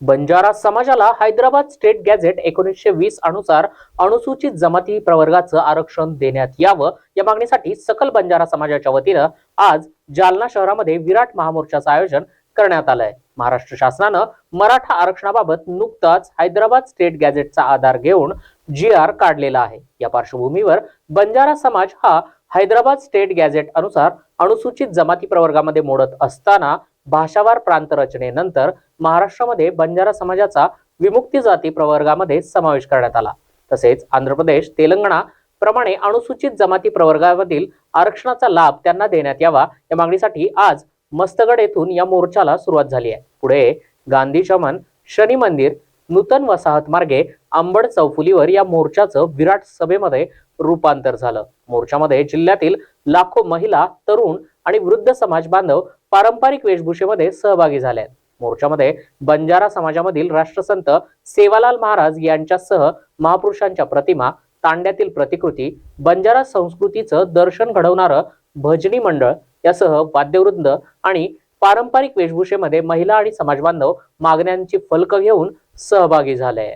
बंजारा समाजाला Hyderabad state gadget एकोणीसशे वीस अनुसार अनुसूचित जमाती प्रवर्गाचं आरक्षण देण्यात यावं या मागणीसाठी सकल बंजारा समाजाच्या वतीनं आज जालना शहरामध्ये विराट महामोर्चाचं आयोजन करण्यात आलंय. महाराष्ट्र शासनानं मराठा आरक्षणाबाबत नुकताच हैदराबाद स्टेट गॅझेटचा आधार घेऊन जी आर काढलेला आहे. या पार्श्वभूमीवर बंजारा समाज हा हैदराबाद स्टेट गॅझेट अनुसार अनुसूचित जमाती प्रवर्गामध्ये मोडत असताना भाषावार प्रांत रचनेनंतर महाराष्ट्रामध्ये बंजारा समाजाचा विमुक्ती जाती प्रवर्गामध्ये समावेश करण्यात आला. तसेच आंध्र प्रदेश तेलंगणा प्रमाणे अनुसूचित जमाती प्रवर्गामधील आरक्षणाचा लाभ त्यांना देण्यात यावा या मागणीसाठी आज मस्तगड येथून या मोर्चाला सुरुवात झाली आहे. पुढे गांधी चमन शनी मंदिर नूतन वसाहत मार्गे आंबड चौफुलीवर या मोर्चाचं विराट सभेमध्ये रूपांतर झालं. मोर्चामध्ये जिल्ह्यातील लाखो महिला तरुण आणि वृद्ध समाज बांधव पारंपरिक वेशभूषेमध्ये सहभागी झाले आहेत. मोर्चामध्ये बंजारा समाजामधील राष्ट्रसंत सेवालाल महाराज यांच्यासह महापुरुषांच्या प्रतिमा तांड्यातील प्रतिकृती बंजारा संस्कृतीचं दर्शन घडवणारं भजनी मंडळ यासह वाद्यवृंद आणि पारंपरिक वेशभूषेमध्ये महिला आणि समाजबांधव मागण्यांची फलक घेऊन सहभागी झाले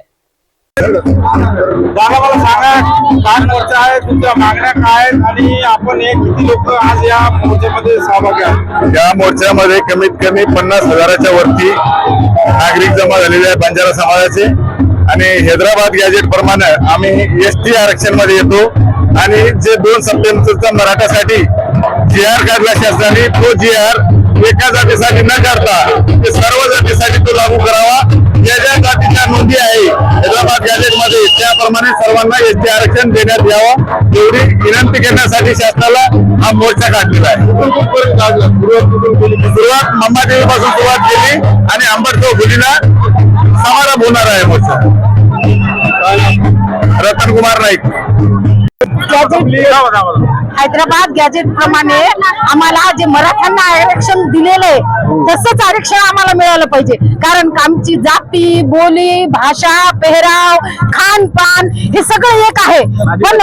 दादा मला सांगा काय मोर्चा आहे तुमच्या मागण्या काय आणि आपण हे किती लोक आज या मोर्चामध्ये सहभागी या मोर्चामध्ये कमीत कमी पन्नास हजाराच्या वरती नागरिक जमा झालेले आहे बंजारा समाजाचे. आणि हैदराबाद गॅजेट प्रमाणे आम्ही एस टी आरक्षणमध्ये येतो. आणि जे दोन सप्टेंबरचा मराठासाठी जी आर काढला शासनाने तो जी आर एका जातीसाठी न काढता ते सर्व जातीसाठी तो लागू करावा. त्याप्रमाणे सर्वांना एस टी आरक्षण देण्यात यावं एवढी विनंती करण्यासाठी शासनाला हा मोर्चा काढलेला आहे. सुरुवात मम्मादेवी पासून सुरुवात केली आणि आंबटगाव गुलीला समारंभ होणार आहे मोर्चा. रतन कुमार नाईक. गॅजेट हैदराबाद गॅजेट प्रमाणे आम्हाला जे मराठ्यांना आरक्षण दिलेलं आहे तसंच आरक्षण आम्हाला मिळालं पाहिजे. कारण आमची जाती बोली भाषा पेहराव खानपान हे सगळं एक आहे. पण.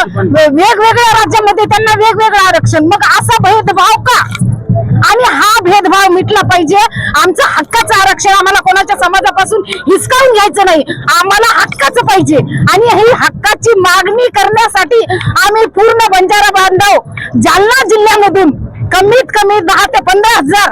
वेगवेगळ्या राज्यामध्ये त्यांना वेगवेगळं आरक्षण. मग असा भेदभाव का? आणि हा भेदभाव मिटला पाहिजे. आमचं हक्काचं आरक्षण आम्हाला कोणाच्या समाजापासून हिसकावून घ्यायचं नाही. आम्हाला हक्काचं पाहिजे. आणि ही हक्काची मागणी करण्यासाठी आम्ही पूर्ण बंजारा बांधव जालना जिल्ह्यामधून कमीत कमी दहा ते पंधरा हजार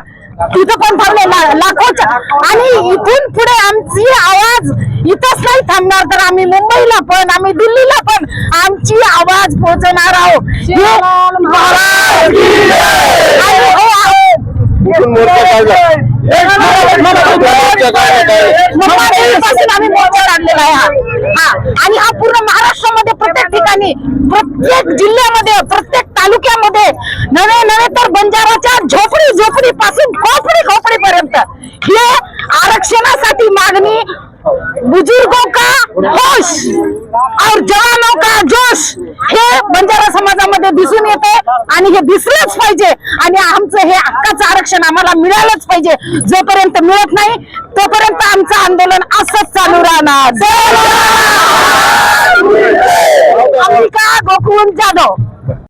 इथं पण थांबले ला- लाखोच्या आणि इथून पुढे आमची आवाज इथंच नाही थांबणार तर आम्ही मुंबईला पण आम्ही दिल्लीला पण आमची आवाज हो आहोत. कुठून मोर्चा काढला मोर्चा काय काय मुंबईपासून आम्ही मोर्चा काढलेला आहे हा. हा आणि हा पूर्ण महाराष्ट्रामध्ये प्रत्येक ठिकाणी प्रत्येक जिल्ह्यामध्ये प्रत्येक तालुक्यामध्ये नवे नवे तर बंजाराच्या झोपडी झोपडी पासून खोपडी खोपडी पर्यंत हे आरक्षणासाठी मागणी बुजुर्गों का होश! और जवानों का जोश हे बंजारा समाजामध्ये दिसून येते आणि हे दिसलंच पाहिजे. आणि आमचं हे हक्काचं आरक्षण आम्हाला मिळालंच पाहिजे. जोपर्यंत मिळत नाही तोपर्यंत आमचं आंदोलन असंच चालू राहणार. अंबिका गोकुळ जाधव.